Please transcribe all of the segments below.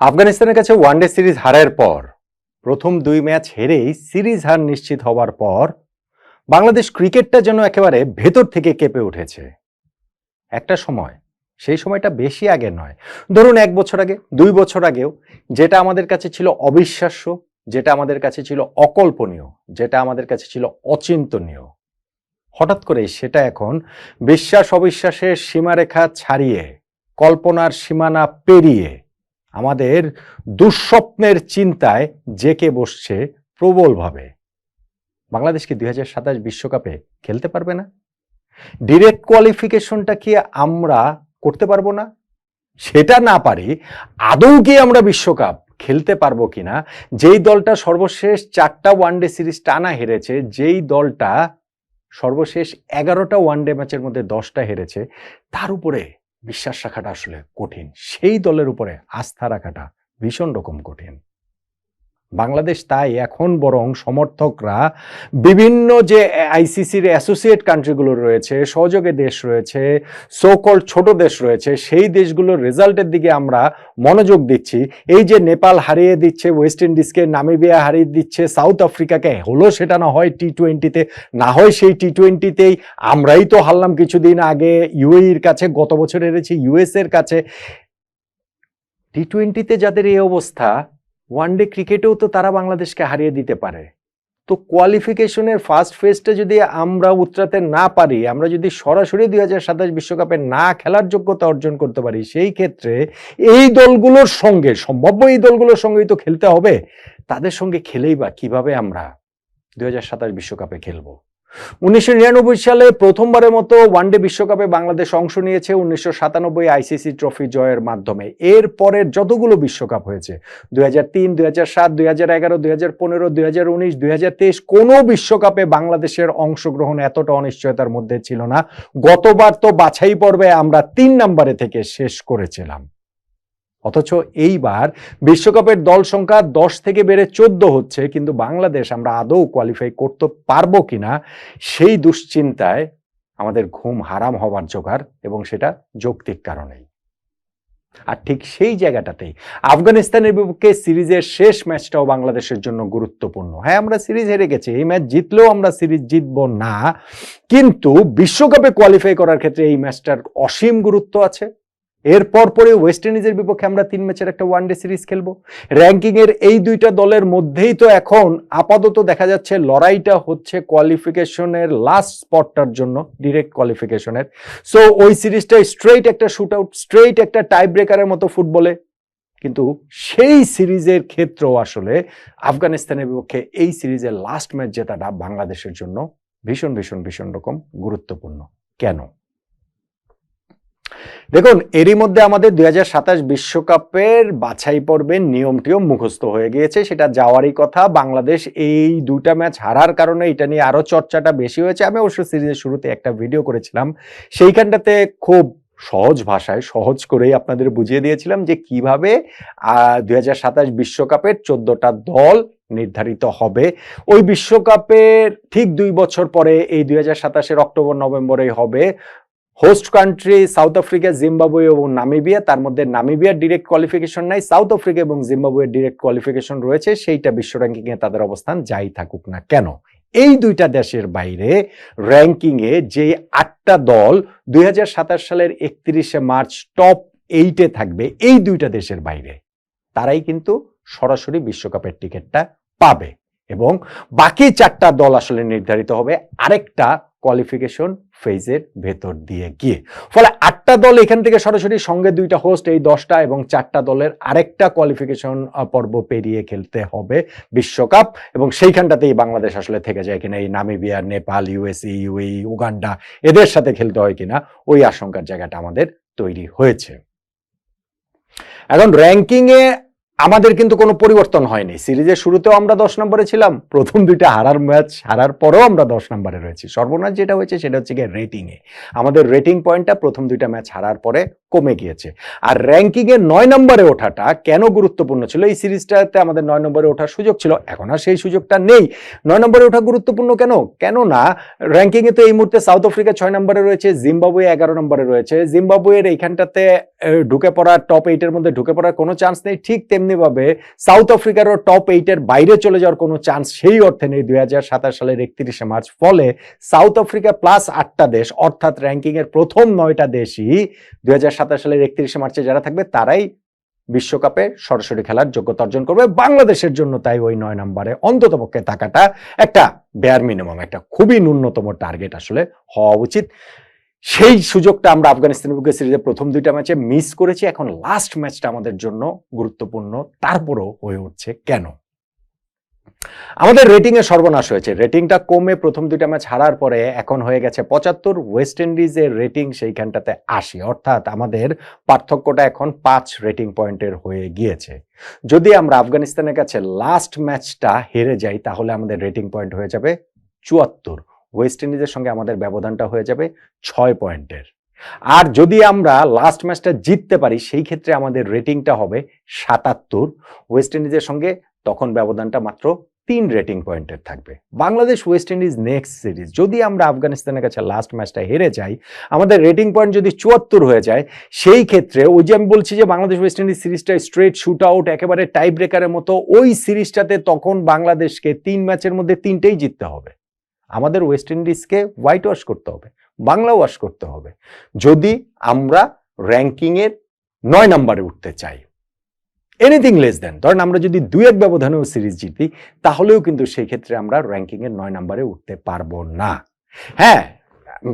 আফগানিস্তানের কাছে one day series হারের পর, প্রথম দুই ম্যাচ হেরেই সিরিজ হার নিশ্চিত হওয়ার পর, বাংলাদেশ ক্রিকেটটা যেন একেবারে ভেতর থেকে কেঁপে উঠেছে। একটা সময়, সেই সময়টা বেশি আগে নয়। ধরুন এক বছর আগে, দুই বছর আগেও, যেটা আমাদের কাছে ছিল অবিশ্বাস্য, যেটা আমাদের কাছে ছিল অকল্পনীয়, যেটা আমাদের কাছে ছিল অচিন্তনীয়। হঠাৎ করে সেটা এখন বিশ্বাস অবিশ্বাসের সীমারেখা ছাড়িয়ে, কল্পনার সীমানা পেরিয়ে আমাদের দুঃস্বপ্নের চিন্তায় জেকে বসছে প্রবলভাবে। বাংলাদেশ কি দুই বিশ্বকাপে খেলতে পারবে না? ডিরেক্ট কোয়ালিফিকেশনটা কি আমরা করতে পারব না? সেটা না পারি আদৌ কি আমরা বিশ্বকাপ খেলতে পারব কিনা? যেই দলটা সর্বশেষ চারটা ওয়ানডে সিরিজ টানা হেরেছে, যেই দলটা সর্বশেষ এগারোটা ওয়ানডে ম্যাচের মধ্যে দশটা হেরেছে, তার উপরে বিশ্বাস রাখাটা আসলে কঠিন। সেই দলের উপরে আস্থা রাখাটা ভীষণ রকম কঠিন। বাংলাদেশ তাই এখন বরং সমর্থকরা বিভিন্ন যে আইসিসির অ্যাসোসিয়েট কান্ট্রিগুলো রয়েছে, সহযোগী দেশ রয়েছে সোকল ছোট দেশ রয়েছে, সেই দেশগুলোর রেজাল্টের দিকে আমরা মনোযোগ দিচ্ছি। এই যে নেপাল হারিয়ে দিচ্ছে ওয়েস্ট ইন্ডিজকে নামিবিয়া হারিয়ে দিচ্ছে সাউথ আফ্রিকাকে হলো সেটা না হয় টি টোয়েন্টিতে না হয় সেই টি টোয়েন্টিতেই আমরাই তো হারলাম কিছুদিন আগে ইউএইর কাছে, গত বছর হেরেছি ইউএস এর কাছে। টি টোয়েন্টিতে যাদের এই অবস্থা ওয়ানডে ক্রিকেটেও তো তারা বাংলাদেশকে হারিয়ে দিতে পারে। তো কোয়ালিফিকেশনের ফার্স্ট ফেজটা যদি আমরা উতরাতে না পারি, আমরা যদি সরাসরি দুই হাজার সাতাশ বিশ্বকাপে না খেলার যোগ্যতা অর্জন করতে পারি, সেই ক্ষেত্রে এই দলগুলোর সঙ্গে, সম্ভাব্য এই দলগুলোর সঙ্গেই তো খেলতে হবে, তাদের সঙ্গে খেলেই বা কীভাবে আমরা দুই হাজার সাতাশ বিশ্বকাপে খেলব? উনিশশো নিরানব্বই সালে প্রথমবারের মতো ওয়ানডে বিশ্বকাপে বাংলাদেশ অংশ নিয়েছে উনিশশো সাতানব্বই আইসিসি ট্রফি জয়ের মাধ্যমে। এর পরের যতগুলো বিশ্বকাপ হয়েছে, দুই হাজার তিন, দুই হাজার সাত, দুই হাজার এগারো, দুই হাজার পনেরো, দুই হাজার উনিশ, দুই হাজার তেইশ, কোনো বিশ্বকাপে বাংলাদেশের অংশগ্রহণ এতটা অনিশ্চয়তার মধ্যে ছিল না। গতবার তো বাছাই পর্বে আমরা তিন নম্বরে থেকে শেষ করেছিলাম। অথচ এইবার বিশ্বকাপের দল সংখ্যা দশ থেকে বেড়ে চোদ্দ হচ্ছে, কিন্তু বাংলাদেশ আমরা আদৌ কোয়ালিফাই করতে পারব কিনা সেই দুশ্চিন্তায় আমাদের ঘুম হারাম হবার জোগাড় এবং সেটা যৌক্তিক কারণেই। আর ঠিক সেই জায়গাটাতেই আফগানিস্তানের বিপক্ষে সিরিজের শেষ ম্যাচটাও বাংলাদেশের জন্য গুরুত্বপূর্ণ। হ্যাঁ আমরা সিরিজ হেরে গেছি, এই ম্যাচ জিতলেও আমরা সিরিজ জিতবো না, কিন্তু বিশ্বকাপে কোয়ালিফাই করার ক্ষেত্রে এই ম্যাচটার অসীম গুরুত্ব আছে। এরপর পরে ওয়েস্ট ইন্ডিজের বিপক্ষে আমরা তিন ম্যাচের একটা ওয়ানডে সিরিজ খেলব। র্যাঙ্কিং এর এই দুইটা দলের মধ্যেই তো এখন আপাতত দেখা যাচ্ছে লড়াইটা হচ্ছে কোয়ালিফিকেশনের লাস্ট স্পটটার জন্য ডিরেক্ট কোয়ালিফিকেশনের সো ওই সিরিজটা স্ট্রেইট একটা শুট আউট স্ট্রেইট একটা টাই ব্রেকারের মতো ফুটবলে কিন্তু সেই সিরিজের ক্ষেত্রেও আসলে আফগানিস্তানের বিপক্ষে এই সিরিজের লাস্ট ম্যাচ জেতাটা বাংলাদেশের জন্য ভীষণ ভীষণ ভীষণ রকম গুরুত্বপূর্ণ। কেন? দেখুন, এরই মধ্যে আমাদের দুই বিশ্বকাপের বাছাই পর্বের নিয়মটিও মুখস্থ হয়ে গিয়েছে, সেটা যাওয়ারই কথা। বাংলাদেশ এই দুটা ম্যাচ হারার কারণে এটা নিয়ে আরও চর্চাটা বেশি হয়েছে। আমি অবশ্য সিরিজের শুরুতে একটা ভিডিও করেছিলাম। সেইখানটাতে খুব সহজ ভাষায়, সহজ করেই আপনাদের বুঝিয়ে দিয়েছিলাম যে কীভাবে দুই বিশ্বকাপের চোদ্দটা দল নির্ধারিত হবে। ওই বিশ্বকাপের ঠিক দুই বছর পরে এই দুই হাজার সাতাশের অক্টোবর নভেম্বরেই হবে। Host country South Africa, Zimbabwe এবং নামিবিয়া। তার মধ্যে নামিবিয়ার ডিরেক্ট কোয়ালিফিকেশন নাই, সাউথ আফ্রিকা এবং জিম্বাবুয়ের ডিরেক্ট কোয়ালিফিকেশন রয়েছে। সেইটা বিশ্ব র্যাঙ্কিং এ তাদের অবস্থান যাই থাকুক না কেন। এই দুইটা দেশের বাইরে র্যাঙ্কিং এ যে আটটা দল দুই হাজার সাতাশ সালের একত্রিশে মার্চ টপ এইটে থাকবে, এই দুইটা দেশের বাইরে, তারাই কিন্তু সরাসরি বিশ্বকাপের টিকিটটা পাবে। এবং বাকি চারটা দল আসলে নির্ধারিত হবে। আরেকটা কোয়ালিফিকেশন ফেজের ভেতর দিয়ে গিয়ে। ফলে আটটা দল এখান থেকে সরাসরি সঙ্গে দুইটা হোস্ট এই দশটা এবং চারটা দলের আরেকটা কোয়ালিফিকেশন পর্ব পেরিয়ে খেলতে হবে বিশ্বকাপ এবং সেইখানটাতেই বাংলাদেশ আসলে থেকে যায় কিনা, এই Namibia, Nepal USA UAE Uganda এদের সাথে খেলতে হয় কিনা, ওই আশঙ্কার জায়গাটা আমাদের তৈরি হয়েছে। এখন র্যাঙ্কিং এ আমাদের কিন্তু কোনো পরিবর্তন হয়নি। সিরিজের শুরুতেও আমরা দশ নম্বরে ছিলাম, প্রথম দুইটা হারার ম্যাচ, হারার পরেও আমরা দশ নম্বরে রয়েছি। সর্বনাশ যেটা হয়েছে সেটা হচ্ছে গিয়ে রেটিংয়ে আমাদের রেটিং পয়েন্টটা প্রথম দুইটা ম্যাচ হারার পরে কমে গিয়েছে। আর র্যাঙ্কিং এ নয় নম্বরে ওঠাটা কেন গুরুত্বপূর্ণ ছিল? এই সিরিজটাতে আমাদের নয় নম্বরে ওঠার সুযোগ ছিল। এখন আর সেই সুযোগটা নেই। নয় নম্বরে ওঠা গুরুত্বপূর্ণ কেন? কেননা র্যাঙ্কিং এ তো এই মুহূর্তে সাউথ আফ্রিকা ছয় নম্বরে রয়েছে জিম্বাবুয়ে এগারো নম্বরে রয়েছে। জিম্বাবুয়ের এইখানটাতে ঢুকে পড়া টপ এইটের মধ্যে ঢুকে পড়ার কোনো চান্স নেই। ঠিক তেমনি ভাবে সাউথ আফ্রিকারও টপ এইটের বাইরে চলে যাওয়ার কোনো চান্স সেই অর্থে নেই। দুই হাজার সাতাশ সালের একত্রিশে মার্চ। ফলে সাউথ আফ্রিকা প্লাস আটটা দেশ, অর্থাৎ র্যাঙ্কিং এর প্রথম নয়টা দেশই দুই হাজার সাতাশ সালের একত্রিশে মার্চে যারা থাকবে, তারাই বিশ্বকাপে সরাসরি খেলার যোগ্যতা অর্জন করবে। বাংলাদেশের জন্য তাই ওই নয় নম্বরে অন্তত পক্ষে থাকাটা একটা বেয়ার মিনিমাম একটা খুবই ন্যূনতম টার্গেট আসলে হওয়া উচিত। সেই সুযোগটা আমরা আফগানিস্তানের বিপক্ষে সিরিজের প্রথম দুইটা ম্যাচে মিস করেছি। এখন লাস্ট ম্যাচটা আমাদের জন্য গুরুত্বপূর্ণ। তারপরও হয়ে উঠছে কেন? আমাদের রেটিং এ সর্বনাশ হয়েছে। রেটিংটা কমে প্রথম দুইটা ম্যাচ হারার পরে এখন হয়ে গেছে পঁচাত্তর ওয়েস্ট ইন্ডিজের রেটিং সেইখানটাতে আশি। অর্থাৎ আমাদের পার্থক্যটা এখন পাঁচ রেটিং পয়েন্টের হয়ে গিয়েছে। যদি আমরা আফগানিস্তানের কাছে লাস্ট ম্যাচটা হেরে যাই, তাহলে আমাদের রেটিং পয়েন্ট হয়ে যাবে চুয়াত্তর। ওয়েস্ট ইন্ডিজের সঙ্গে আমাদের ব্যবধানটা হয়ে যাবে ছয় পয়েন্টের আর যদি আমরা লাস্ট ম্যাচটা জিততে পারি, সেই ক্ষেত্রে আমাদের রেটিংটা হবে সাতাত্তর। ওয়েস্ট ইন্ডিজের সঙ্গে তখন ব্যবধানটা মাত্র তিন রেটিং পয়েন্টের থাকবে। Bangladesh West Indies next series যদি আমরা আফগানিস্তানের কাছে লাস্ট ম্যাচটা হেরে যাই, আমাদের রেটিং পয়েন্ট যদি চুয়াত্তর হয়ে যায়, সেই ক্ষেত্রে ওই যে আমি বলছি যে বাংলাদেশ ওয়েস্ট ইন্ডিজ সিরিজটা স্ট্রেট শুট আউট একেবারে টাই ব্রেকারের মতো, ওই সিরিজটাতে তখন বাংলাদেশকে তিন ম্যাচের মধ্যে তিনটেই জিততে হবে। আমাদের ওয়েস্ট ইন্ডিজকে হোয়াইট ওয়াশ করতে হবে বাংলা ওয়াশ করতে হবে। যদি আমরা র্যাঙ্কিংয়ের নয় নম্বরে উঠতে চাই এনিথিং লেস দেন ধরেন আমরা যদি এক ব্যবধানেও সিরিজ জিতি, তাহলেও কিন্তু সেই ক্ষেত্রে আমরা র্যাঙ্কিংয়ের নয় নাম্বারে উঠতে পারব না। হ্যাঁ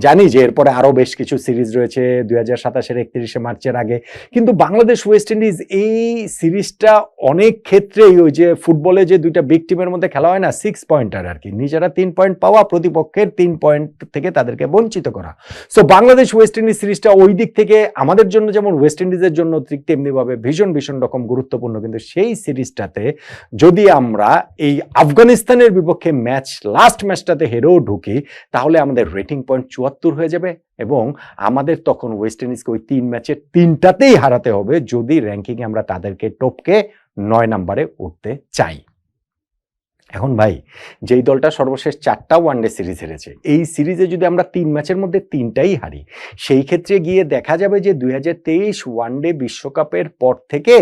জানি যে এরপরে আরও বেশ কিছু সিরিজ রয়েছে দুই হাজার সাতাশের একত্রিশে মার্চের আগে। কিন্তু বাংলাদেশ ওয়েস্ট ইন্ডিজ এই সিরিজটা অনেক ক্ষেত্রেই ওই যে ফুটবলে যে দুইটা বিগ টিমের মধ্যে খেলা হয় না সিক্স পয়েন্টার আর কি। নিজেরা তিন পয়েন্ট পাওয়া, প্রতিপক্ষের তিন পয়েন্ট থেকে তাদেরকে বঞ্চিত করা। সো বাংলাদেশ ওয়েস্ট ইন্ডিজ সিরিজটা ওই দিক থেকে আমাদের জন্য যেমন ওয়েস্ট ইন্ডিজের জন্য তেমনিভাবে ভীষণ ভীষণ রকম গুরুত্বপূর্ণ। কিন্তু সেই সিরিজটাতে যদি আমরা এই আফগানিস্তানের বিপক্ষে ম্যাচ লাস্ট ম্যাচটাতে হেরেও ঢুকি, তাহলে আমাদের রেটিং পয়েন্ট চুয়াত্তর হয়ে যাবে এবং আমাদের তখন ওয়েস্ট ইন্ডিজকে ওই তিন ম্যাচের তিনটাতেই হারাতে হবে যদি র্যাঙ্কিংয়ে আমরা তাদেরকে টপকে নয় নম্বরে উঠতে চাই। এখন ভাই, যেই দলটা সর্বশেষ চারটা ওয়ানডে সিরিজ হেরেছে, এই সিরিজে যদি আমরা তিন ম্যাচের মধ্যে তিনটাই হারি, সেই ক্ষেত্রে গিয়ে দেখা যাবে যে দুই হাজার তেইশ ওয়ানডে বিশ্বকাপের পর থেকে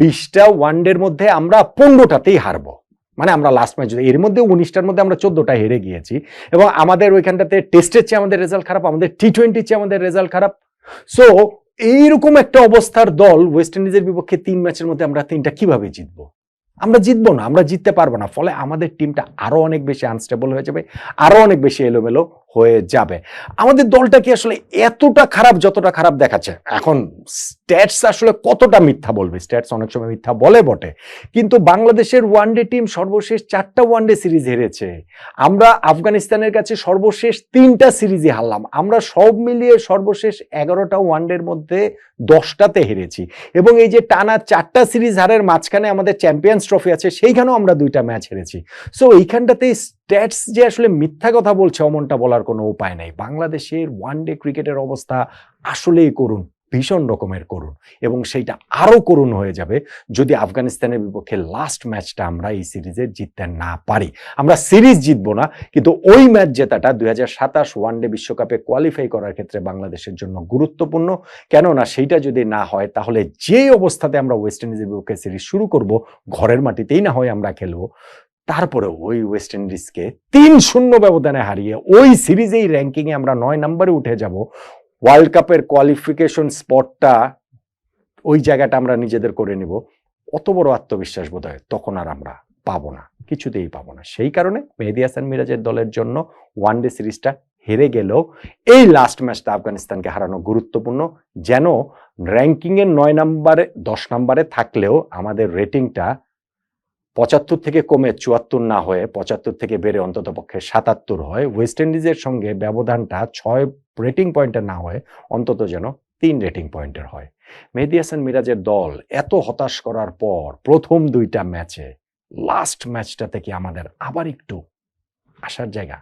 বিশটা ওয়ানডের মধ্যে আমরা পনেরোটাতেই হারবো। মানে আমরা লাস্ট ম্যাচ এর মধ্যে উনিশটার মধ্যে আমরা চোদ্দটা হেরে গিয়েছি। এবং আমাদের ওইখানটাতে টেস্টের চেয়ে আমাদের রেজাল্ট খারাপ, আমাদের টি টোয়েন্টির চেয়ে আমাদের রেজাল্ট খারাপ। সো এইরকম একটা অবস্থার দল ওয়েস্ট ইন্ডিজের বিপক্ষে তিন ম্যাচের মধ্যে আমরা তিনটা কীভাবে জিতবো? আমরা জিতবো না, আমরা জিততে পারব না। ফলে আমাদের টিমটা আরও অনেক বেশি আনস্টেবল হয়ে যাবে আরও অনেক বেশি এলোমেলো হয়ে যাবে। আমাদের দলটা কি আসলে এতটা খারাপ যতটা খারাপ দেখাচ্ছে? এখন স্ট্যাটস আসলে কতটা মিথ্যা বলবে? স্ট্যাটস অনেক সময় মিথ্যা বলে বটে। কিন্তু বাংলাদেশের ওয়ানডে টিম সর্বশেষ চারটা ওয়ানডে সিরিজ হেরেছে। আমরা আফগানিস্তানের কাছে সর্বশেষ তিনটা সিরিজে হারলাম। আমরা সব মিলিয়ে সর্বশেষ এগারোটা ওয়ানডের মধ্যে দশটাতে হেরেছি। এবং এই যে টানা চারটা সিরিজ হারের মাঝখানে আমাদের চ্যাম্পিয়ন্স ট্রফি আছে, সেইখানেও আমরা দুইটা ম্যাচ হেরেছি। সো এইখানটাতে স্ট্যাটস যে আসলে মিথ্যা কথা বলছে, অমনটা বলার কোনো উপায় নাই। বাংলাদেশের ওয়ানডে ক্রিকেটের অবস্থা আসলেই করুন ভীষণ রকমের করুন এবং সেইটা আরও করুণ হয়ে যাবে যদি আফগানিস্তানের বিপক্ষে লাস্ট ম্যাচটা আমরা এই সিরিজে জিততে না পারি। আমরা সিরিজ জিতবো না, কিন্তু ওই ম্যাচ জেতাটা দুই হাজার সাতাশ ওয়ানডে বিশ্বকাপে কোয়ালিফাই করার ক্ষেত্রে বাংলাদেশের জন্য গুরুত্বপূর্ণ। কেননা সেইটা যদি না হয়, তাহলে যে অবস্থাতে আমরা ওয়েস্ট ইন্ডিজের বিপক্ষে সিরিজ শুরু করব, ঘরের মাটিতেই না হয় আমরা খেলব। তারপরে ওই ওয়েস্ট ইন্ডিজকে তিন শূন্য ব্যবধানে হারিয়ে ওই সিরিজেই র্যাঙ্কিংয়ে আমরা নয় নম্বরে উঠে যাব। ওয়ার্ল্ড কাপের কোয়ালিফিকেশন স্পটটা ওই জায়গাটা আমরা নিজেদের করে নিব। অত বড় আত্মবিশ্বাস বোধ হয় তখন আর আমরা পাবো না, কিছুতেই পাবো না। সেই কারণে মেহেদি হাসান মিরাজের দলের জন্য ওয়ান ডে সিরিজটা হেরে গেলেও এই লাস্ট ম্যাচটা আফগানিস্তানকে হারানো গুরুত্বপূর্ণ। যেন র্যাঙ্কিংয়ের নয় নম্বরে, দশ নম্বরে থাকলেও আমাদের রেটিংটা পঁচাত্তর থেকে কমে চুয়াত্তর না হয়ে পঁচাত্তর থেকে বেড়ে অন্তত পক্ষে সাতাত্তর হয়। ওয়েস্ট ইন্ডিজের সঙ্গে ব্যবধানটা ছয় রেটিং পয়েন্টের না হয়ে অন্তত যেন তিন রেটিং পয়েন্টের হয়। মেহেদি হাসান মিরাজের দল এত হতাশ করার পর প্রথম দুইটা ম্যাচে লাস্ট ম্যাচটা থেকে আমাদের আবার একটু আসার জায়গা